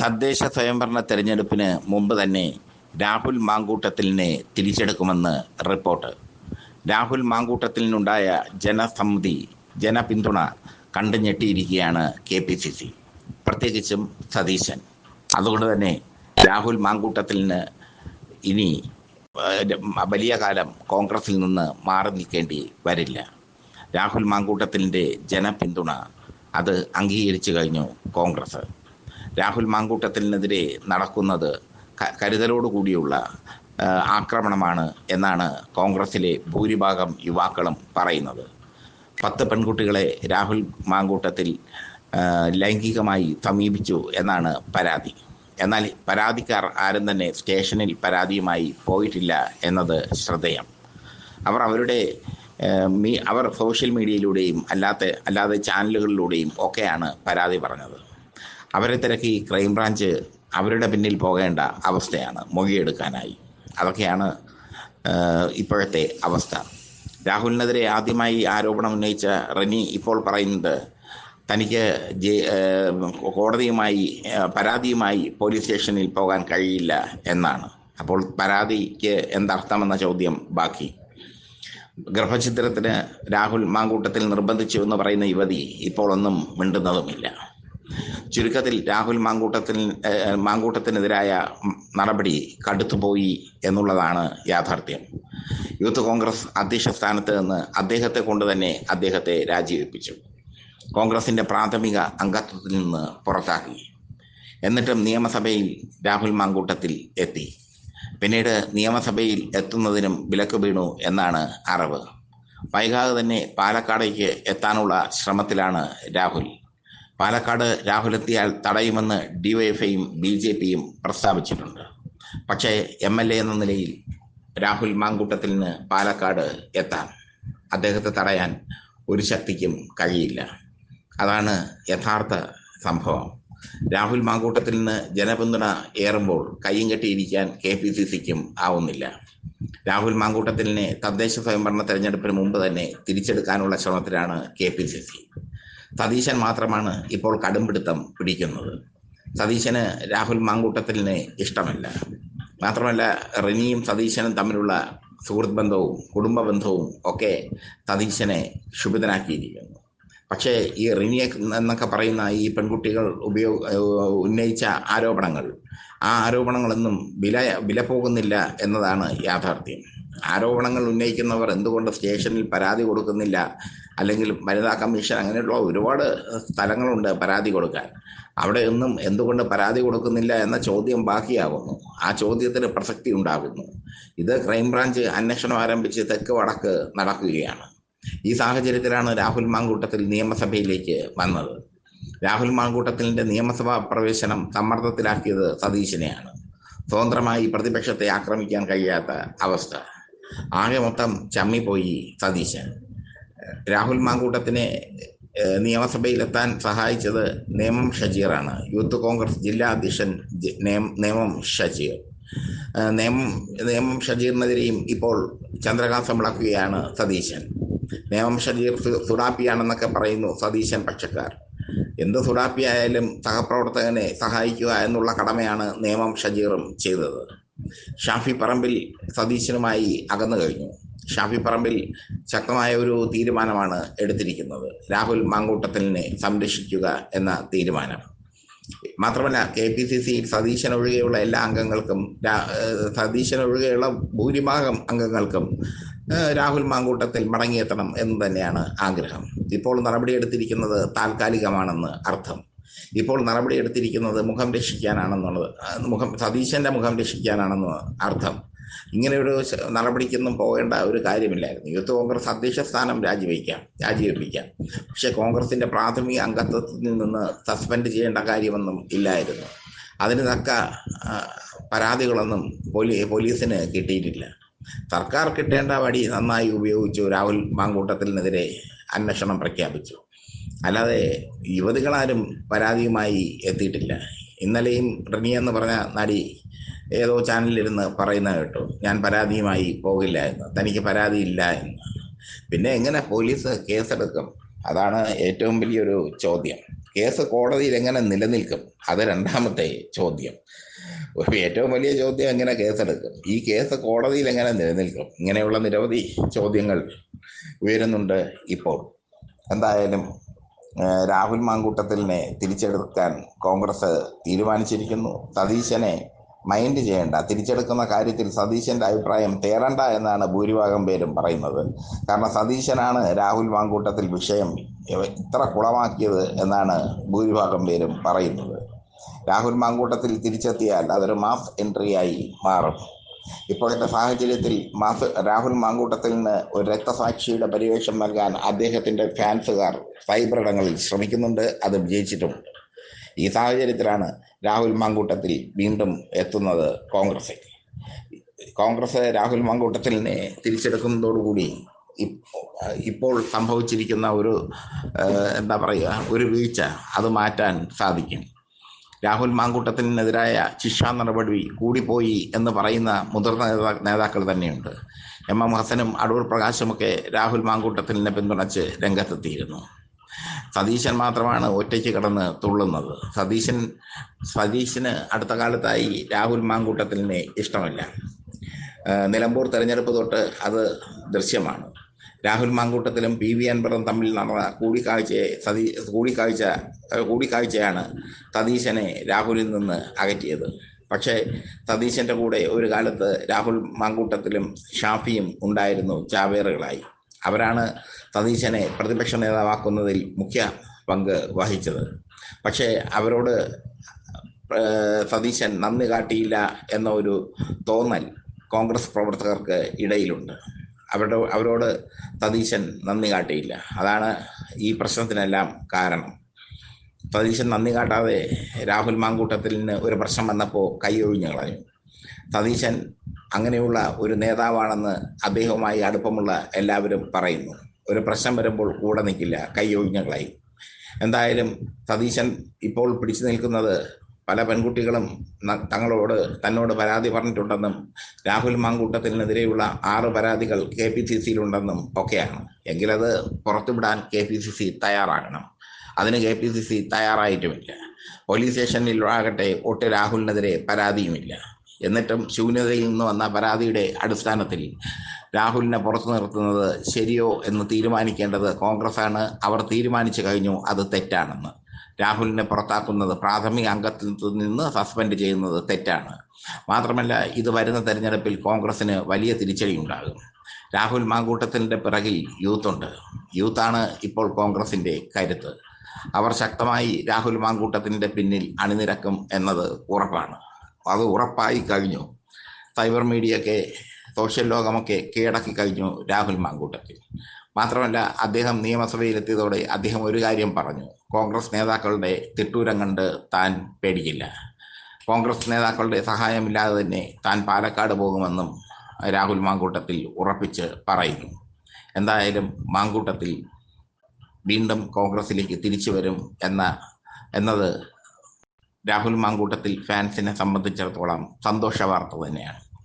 തദ്ദേശ സ്വയംഭരണ തെരഞ്ഞെടുപ്പിന് മുമ്പ് തന്നെ രാഹുൽ മാങ്കൂട്ടത്തിലിനെ തിരിച്ചെടുക്കുമെന്ന് റിപ്പോർട്ട്. രാഹുൽ മാങ്കൂട്ടത്തിലിനുണ്ടായ ജനസമ്മതി ജനപിന്തുണ കണ്ടു ഞെട്ടിയിരിക്കുകയാണ് കെ പി സി സി. പ്രത്യേകിച്ചും സതീശൻ. അതുകൊണ്ട് തന്നെ രാഹുൽ മാങ്കൂട്ടത്തിലിന് ഇനി വലിയ കാലം കോൺഗ്രസിൽ നിന്ന് മാറി നിൽക്കേണ്ടി വരില്ല. രാഹുൽ മാങ്കൂട്ടത്തിലിന്റെ ജനപിന്തുണ അത് അംഗീകരിച്ചു കഴിഞ്ഞു കോൺഗ്രസ്. രാഹുൽ മാങ്കൂട്ടത്തിനെതിരെ നടക്കുന്നത് കരുതലോടുകൂടിയുള്ള ആക്രമണമാണ് എന്നാണ് കോൺഗ്രസിലെ ഭൂരിഭാഗം യുവാക്കളും പറയുന്നത്. പത്ത് പെൺകുട്ടികളെ രാഹുൽ മാങ്കൂട്ടത്തിൽ ലൈംഗികമായി സമീപിച്ചു എന്നാണ് പരാതി. എന്നാൽ പരാതിക്കാർ ആരും തന്നെ സ്റ്റേഷനിൽ പരാതിയുമായി പോയിട്ടില്ല എന്നത് ശ്രദ്ധേയം. അവർ അവരുടെ അവർ സോഷ്യൽ മീഡിയയിലൂടെയും അല്ലാത്ത അല്ലാതെ ചാനലുകളിലൂടെയും ഒക്കെയാണ് പരാതി പറഞ്ഞത്. അവരെ തിരക്കി ക്രൈംബ്രാഞ്ച് അവരുടെ പിന്നിൽ പോകേണ്ട അവസ്ഥയാണ് മൊഴിയെടുക്കാനായി അതൊക്കെയാണ് ഇപ്പോഴത്തെ അവസ്ഥ. രാഹുലിനെതിരെ ആദ്യമായി ആരോപണം ഉന്നയിച്ച റെനി ഇപ്പോൾ പറയുന്നത് തനിക്ക് കോടതിയുമായി പരാതിയുമായി പോലീസ് സ്റ്റേഷനിൽ പോകാൻ കഴിയില്ല എന്നാണ്. അപ്പോൾ പരാതിക്ക് എന്തർത്ഥമെന്ന ചോദ്യം ബാക്കി. ഗർഭഛിദ്രത്തിന് രാഹുൽ മാങ്കൂട്ടത്തിൽ നിർബന്ധിച്ചു എന്ന് പറയുന്ന യുവതി ഇപ്പോൾ ഒന്നും മിണ്ടുന്നതുമില്ല. ചുരുക്കത്തിൽ രാഹുൽ മാങ്കൂട്ടത്തിൽ മാങ്കൂട്ടത്തിനെതിരായ നടപടി കടുത്തുപോയി എന്നുള്ളതാണ് യാഥാർത്ഥ്യം. യൂത്ത് കോൺഗ്രസ് അധ്യക്ഷ സ്ഥാനത്ത് നിന്ന് അദ്ദേഹത്തെ കൊണ്ട് തന്നെ അദ്ദേഹത്തെ രാജിവെപ്പിച്ചു. കോൺഗ്രസിന്റെ പ്രാഥമിക അംഗത്വത്തിൽ നിന്ന് പുറത്താക്കി. എന്നിട്ടും നിയമസഭയിൽ രാഹുൽ മാങ്കൂട്ടത്തിൽ എത്തി. പിന്നീട് നിയമസഭയിൽ എത്തുന്നതിനും വിലക്ക് വീണു എന്നാണ് അറിവ്. വൈകാതെ തന്നെ പാലക്കാടേക്ക് എത്താനുള്ള ശ്രമത്തിലാണ് രാഹുൽ. പാലക്കാട് രാഹുൽ എത്തിയാൽ തടയുമെന്ന് ഡിവൈഎഫ്ഐയും ബി ജെ പിയും പ്രസ്താവിച്ചിട്ടുണ്ട്. പക്ഷേ എം എൽ എ എന്ന നിലയിൽ രാഹുൽ മാങ്കൂട്ടത്തിൽ നിന്ന് പാലക്കാട് എത്താൻ അദ്ദേഹത്തെ തടയാൻ ഒരു ശക്തിക്കും കഴിയില്ല. അതാണ് യഥാർത്ഥ സംഭവം. രാഹുൽ മാങ്കൂട്ടത്തിൽ നിന്ന് ജനപിന്തുണ ഏറുമ്പോൾ കയ്യും കെട്ടിയിരിക്കാൻ കെ പി സി സിക്കും ആവുന്നില്ല. രാഹുൽ മാങ്കൂട്ടത്തിലിനെ തദ്ദേശ സ്വയംഭരണ തെരഞ്ഞെടുപ്പിന് മുമ്പ് തന്നെ തിരിച്ചെടുക്കാനുള്ള ശ്രമത്തിലാണ് K P C C. Satheesan മാത്രമാണ് ഇപ്പോൾ കടുംപിടുത്തം പിടിക്കുന്നത്. സതീശന് രാഹുൽ മാങ്കൂട്ടത്തിലിനെ ഇഷ്ടമല്ല. മാത്രമല്ല റിനിയും സതീശനും തമ്മിലുള്ള സുഹൃത്ത് ബന്ധവും കുടുംബ ബന്ധവും ഒക്കെ സതീശനെ ക്ഷുഭിതനാക്കിയിരിക്കുന്നു. പക്ഷേ ഈ റിനിയെ എന്നൊക്കെ പറയുന്ന ഈ പെൺകുട്ടികൾ ഉപയോഗ ഉന്നയിച്ച ആരോപണങ്ങൾ ആ ആരോപണങ്ങളൊന്നും വില വില പോകുന്നില്ല എന്നതാണ് യാഥാർത്ഥ്യം. ആരോപണങ്ങൾ ഉന്നയിക്കുന്നവർ എന്തുകൊണ്ട് സ്റ്റേഷനിൽ പരാതി കൊടുക്കുന്നില്ല? അല്ലെങ്കിൽ വനിതാ കമ്മീഷൻ അങ്ങനെയുള്ള ഒരുപാട് സ്ഥലങ്ങളുണ്ട് പരാതി കൊടുക്കാൻ. അവിടെ ഒന്നും എന്തുകൊണ്ട് പരാതി കൊടുക്കുന്നില്ല എന്ന ചോദ്യം ബാക്കിയാകുന്നു ആ ചോദ്യത്തിന് പ്രസക്തി ഉണ്ടാകുന്നു. ഇത് ക്രൈംബ്രാഞ്ച് അന്വേഷണം ആരംഭിച്ച് തെക്ക് വടക്ക് നടക്കുകയാണ്. ഈ സാഹചര്യത്തിലാണ് രാഹുൽ മാങ്കൂട്ടത്തിൽ നിയമസഭയിലേക്ക് വന്നത്. രാഹുൽ മാങ്കൂട്ടത്തിലിന്റെ നിയമസഭാ പ്രവേശനം സമ്മർദ്ദത്തിലാക്കിയത് സതീശനെയാണ്. സ്വതന്ത്രമായി പ്രതിപക്ഷത്തെ ആക്രമിക്കാൻ കഴിയാത്ത അവസ്ഥ. ആകെ മൊത്തം ചമ്മിപ്പോയി സതീശൻ. രാഹുൽ മാങ്കൂട്ടത്തിനെ നിയമസഭയിലെത്താൻ സഹായിച്ചത് നേമം ഷജീറാണ്. യൂത്ത് കോൺഗ്രസ് ജില്ലാ അധ്യക്ഷൻ നേമം ഷജീർ. നേമം നേമം ഷജീറിനെതിരെയും ഇപ്പോൾ ചന്ദ്രകാന്തം വിളക്കുകയാണ് സതീശൻ. നേമം ഷജീർ സുഡാപ്പിയാണെന്നൊക്കെ പറയുന്നു സതീശൻ പക്ഷക്കാർ. എന്ത് സുഡാപ്പിയായാലും സഹപ്രവർത്തകനെ സഹായിക്കുക എന്നുള്ള കടമയാണ് നേമം ഷജീറും ചെയ്തത്. ഷാഫി പറമ്പിൽ സതീശനുമായി അകന്നു കഴിഞ്ഞു. ഷാഫി പറമ്പിൽ ശക്തമായ ഒരു തീരുമാനമാണ് എടുത്തിരിക്കുന്നത്. രാഹുൽ മാങ്കൂട്ടത്തിനെ സംരക്ഷിക്കുക എന്ന തീരുമാനം. മാത്രമല്ല കെ പി സി സിയിൽ സതീശൻ ഒഴികെയുള്ള എല്ലാ അംഗങ്ങൾക്കും സതീശൻ ഒഴികെയുള്ള ഭൂരിഭാഗം അംഗങ്ങൾക്കും രാഹുൽ മാങ്കൂട്ടത്തിൽ മടങ്ങിയെത്തണം എന്ന് തന്നെയാണ് ആഗ്രഹം. ഇപ്പോൾ നടപടിയെടുത്തിരിക്കുന്നത് താൽക്കാലികമാണെന്ന് അർത്ഥം. ഇപ്പോൾ നടപടിയെടുത്തിരിക്കുന്നത് മുഖം രക്ഷിക്കാനാണെന്നുള്ളത്. മുഖം സതീശന്റെ മുഖം രക്ഷിക്കാനാണെന്ന് അർത്ഥം. ഇങ്ങനെ ഒരു നടപടിക്കൊന്നും പോകേണ്ട ഒരു കാര്യമില്ലായിരുന്നു. യൂത്ത് കോൺഗ്രസ് അധ്യക്ഷ സ്ഥാനം രാജിവെക്കാം രാജിവെപ്പിക്കാം. പക്ഷെ കോൺഗ്രസിന്റെ പ്രാഥമിക അംഗത്വത്തിൽ നിന്ന് സസ്പെൻഡ് ചെയ്യേണ്ട കാര്യമൊന്നും ഇല്ലായിരുന്നു. അതിന് തക്ക പരാതികളൊന്നും പോലീ പോലീസിന് കിട്ടിയിട്ടില്ല. സർക്കാർ കിട്ടേണ്ട വടി നന്നായി ഉപയോഗിച്ചു രാഹുൽ മാങ്കൂട്ടത്തിനെതിരെ അന്വേഷണം പ്രഖ്യാപിച്ചു. അല്ലാതെ യുവതികളാരും പരാതിയുമായി എത്തിയിട്ടില്ല. ഇന്നലെയും റിനി എന്ന് പറഞ്ഞ നടി ഏതോ ചാനലിലിരുന്ന് പറയുന്ന കേട്ടു. ഞാൻ പരാതിയുമായി പോകില്ല എന്ന്. തനിക്ക് പരാതിയില്ല എന്ന്. പിന്നെ എങ്ങനെ പോലീസ് കേസെടുക്കും? അതാണ് ഏറ്റവും വലിയൊരു ചോദ്യം. കേസ് കോടതിയിൽ എങ്ങനെ നിലനിൽക്കും? അത് രണ്ടാമത്തെ ചോദ്യം. ഏറ്റവും വലിയ ചോദ്യം എങ്ങനെ കേസെടുക്കും? ഈ കേസ് കോടതിയിൽ എങ്ങനെ നിലനിൽക്കും? ഇങ്ങനെയുള്ള നിരവധി ചോദ്യങ്ങൾ ഉയരുന്നുണ്ട് ഇപ്പോൾ. എന്തായാലും രാഹുൽ മാങ്കൂട്ടത്തിലിനെ തിരിച്ചെടുക്കാൻ കോൺഗ്രസ് തീരുമാനിച്ചിരിക്കുന്നു. സതീശനെ മൈൻഡ് ചെയ്യേണ്ട. തിരിച്ചെടുക്കുന്ന കാര്യത്തിൽ സതീശന്റെ അഭിപ്രായം തേറണ്ട എന്നാണ് ഭൂരിഭാഗം പേരും പറയുന്നത്. കാരണം സതീശനാണ് രാഹുൽ മാങ്കൂട്ടത്തിൽ വിഷയം ഇത്ര കുളമാക്കിയത് എന്നാണ് ഭൂരിഭാഗം പേരും പറയുന്നത്. രാഹുൽ മാങ്കൂട്ടത്തിൽ തിരിച്ചെത്തിയാൽ അതൊരു മാസ് എൻട്രിയായി മാറും. ഇപ്പോഴത്തെ സാഹചര്യത്തിൽ മാസ് രാഹുൽ മാങ്കൂട്ടത്തിൽ നിന്ന് ഒരു രക്തസാക്ഷിയുടെ പരിവേഷം നൽകാൻ അദ്ദേഹത്തിന്റെ ഫാൻസുകാർ സൈബറിടങ്ങളിൽ ശ്രമിക്കുന്നുണ്ട് അത് വിജയിച്ചിട്ടുമുണ്ട് ഈ സാഹചര്യത്തിലാണ് രാഹുൽ മാങ്കൂട്ടത്തിൽ വീണ്ടും എത്തുന്നത് കോൺഗ്രസ് കോൺഗ്രസ് രാഹുൽ മാങ്കൂട്ടത്തിലിനെ തിരിച്ചെടുക്കുന്നതോടുകൂടി ഇപ്പോ- ഇപ്പോൾ സംഭവിച്ചിരിക്കുന്ന ഒരു എന്താ പറയുക ഒരു വീഴ്ച അത് മാറ്റാൻ സാധിക്കും. രാഹുൽ മാങ്കൂട്ടത്തിനെതിരായ ശിക്ഷാ നടപടി കൂടിപ്പോയി എന്ന് പറയുന്ന മുതിർന്ന നേതാ നേതാക്കൾ തന്നെയുണ്ട്. എം എം ഹസനും അടൂർ പ്രകാശുമൊക്കെ രാഹുൽ മാങ്കൂട്ടത്തിനെ പിന്തുണച്ച് രംഗത്തെത്തിയിരുന്നു. സതീശൻ മാത്രമാണ് ഒറ്റയ്ക്ക് കിടന്ന് തുള്ളുന്നത്. സതീശൻ സതീശന് അടുത്ത കാലത്തായി രാഹുൽ മാങ്കൂട്ടത്തിനെ ഇഷ്ടമല്ല. നിലമ്പൂർ തെരഞ്ഞെടുപ്പ് തൊട്ട് അത് ദൃശ്യമാണ്. രാഹുൽ മാങ്കൂട്ടത്തിലും പി വി അൻപറും തമ്മിൽ നടന്ന കൂടിക്കാഴ്ചയെ സതീ കൂടിക്കാഴ്ച കൂടിക്കാഴ്ചയാണ് സതീശനെ രാഹുലിൽ നിന്ന് അകറ്റിയത്. പക്ഷേ സതീശന്റെ കൂടെ ഒരു കാലത്ത് രാഹുൽ മാങ്കൂട്ടത്തിലും ഷാഫിയും ഉണ്ടായിരുന്നു ചാവേറുകളായി. അവരാണ് സതീശനെ പ്രതിപക്ഷ നേതാവാക്കുന്നതിൽ മുഖ്യ പങ്ക് വഹിച്ചത്. പക്ഷേ അവരോട് സതീശൻ നന്ദി കാട്ടിയില്ല എന്ന ഒരു തോന്നൽ കോൺഗ്രസ് പ്രവർത്തകർക്ക് ഇടയിലുണ്ട്. അവരുടെ അവരോട് സതീശൻ നന്ദി കാട്ടിയില്ല. അതാണ് ഈ പ്രശ്നത്തിനെല്ലാം കാരണം. സതീശൻ നന്ദി കാട്ടാതെ രാഹുൽ മാങ്കൂട്ടത്തിന് ഒരു പ്രശ്നം വന്നപ്പോൾ കൈ ഒഴിഞ്ഞു കളഞ്ഞു. സതീശൻ അങ്ങനെയുള്ള ഒരു നേതാവാണെന്ന് അദ്ദേഹവുമായി അടുപ്പമുള്ള എല്ലാവരും പറയുന്നു. ഒരു പ്രശ്നം വരുമ്പോൾ കൂടെ നിൽക്കില്ല കൈ ഒഴിഞ്ഞു കളയും. എന്തായാലും സതീശൻ ഇപ്പോൾ പിടിച്ചു നിൽക്കുന്നത് പല പെൺകുട്ടികളും തങ്ങളോട് തന്നോട് പരാതി പറഞ്ഞിട്ടുണ്ടെന്നും രാഹുൽ മാങ്കൂട്ടത്തിനെതിരെയുള്ള ആറ് പരാതികൾ കെ പി സി സിയിലുണ്ടെന്നും ഒക്കെയാണ്. എങ്കിലത് പുറത്തുവിടാൻ കെ പി സി സി തയ്യാറാകണം. അതിന് കെ പി സി സി തയ്യാറായിട്ടുമില്ല. പോലീസ് സ്റ്റേഷനിൽ ആകട്ടെ ഒട്ട് രാഹുലിനെതിരെ പരാതിയുമില്ല. എന്നിട്ടും ശൂന്യതയിൽ നിന്ന് വന്ന പരാതിയുടെ അടിസ്ഥാനത്തിൽ രാഹുലിനെ പുറത്തു നിർത്തുന്നത് ശരിയോ എന്ന് തീരുമാനിക്കേണ്ടത് കോൺഗ്രസ് ആണ് അവർ തീരുമാനിച്ചു കഴിഞ്ഞു അത് തെറ്റാണെന്ന്. രാഹുലിനെ പുറത്താക്കുന്നത് പ്രാഥമിക അംഗത്തിൽ നിന്ന് സസ്പെൻഡ് ചെയ്യുന്നത് തെറ്റാണ്. മാത്രമല്ല ഇത് വരുന്ന തെരഞ്ഞെടുപ്പിൽ കോൺഗ്രസിന് വലിയ തിരിച്ചടി ഉണ്ടാകും രാഹുൽ മാങ്കൂട്ടത്തിന്റെ പിറകിൽ യൂത്തുണ്ട് യൂത്താണ് ഇപ്പോൾ കോൺഗ്രസിന്റെ കരുത്ത്. അവർ ശക്തമായി രാഹുൽ മാങ്കൂട്ടത്തിന്റെ പിന്നിൽ അണിനിരക്കും എന്നത് ഉറപ്പാണ്. അത് ഉറപ്പായി കഴിഞ്ഞു. സൈബർ മീഡിയയൊക്കെ സോഷ്യൽ ലോകമൊക്കെ കീഴടക്കി കഴിഞ്ഞു രാഹുൽ മാങ്കൂട്ടത്തിൽ. മാത്രമല്ല അദ്ദേഹം നിയമസഭയിലെത്തിയതോടെ അദ്ദേഹം ഒരു കാര്യം പറഞ്ഞു. കോൺഗ്രസ് നേതാക്കളുടെ തിട്ടൂരം കണ്ട് താൻ പേടിക്കില്ല. കോൺഗ്രസ് നേതാക്കളുടെ സഹായമില്ലാതെ തന്നെ താൻ പാലക്കാട് പോകുമെന്നും രാഹുൽ മാങ്കൂട്ടത്തിൽ ഉറപ്പിച്ച് പറയുന്നു. എന്തായാലും മാങ്കൂട്ടത്തിൽ വീണ്ടും കോൺഗ്രസിലേക്ക് തിരിച്ചു വരും എന്ന എന്നത് രാഹുൽ മാങ്കൂട്ടത്തിൽ ഫാൻസിനെ സംബന്ധിച്ചിടത്തോളം സന്തോഷ വാർത്ത തന്നെയാണ്.